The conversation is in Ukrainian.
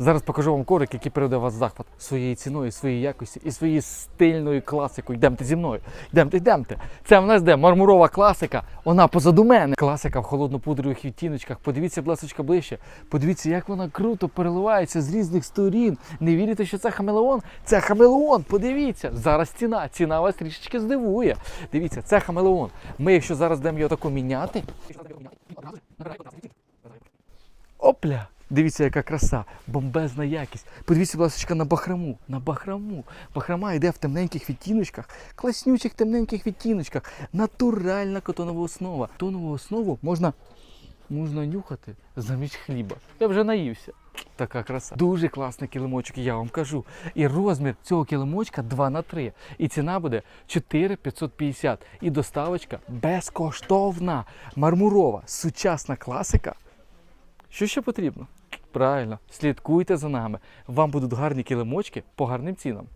Зараз покажу вам коврик, який передає вас в захват своєю ціною, своєю якості і своєю стильною класикою. Йдемте зі мною. Йдемте, йдемте. Це в нас де мармурова класика. Вона позаду мене. Класика в холоднопудрових відтіночках. Подивіться, блесочка, ближче. Подивіться, як вона круто переливається з різних сторін. Не вірите, що це хамелеон? Це хамелеон. Подивіться. Зараз ціна. Ціна вас трішечки здивує. Дивіться, це хамелеон. Ми, якщо зараз будемо його тако міняти. Опля! Дивіться, яка краса, бомбезна якість. Подивіться, будь ласка, на бахраму. На бахраму. Бахрама йде в темненьких відтіночках, класнючих темненьких відтіночках. Натуральна котонова основа. Котонову основу можна, можна нюхати замість хліба. Я вже наївся. Така краса. Дуже класний килимочок, я вам кажу. І розмір цього килимочка 2 на 3. І ціна буде 4550. І доставочка безкоштовна. Мармурова, сучасна класика. Що ще потрібно? Правильно, слідкуйте за нами. Вам будуть гарні килимочки по гарним цінам.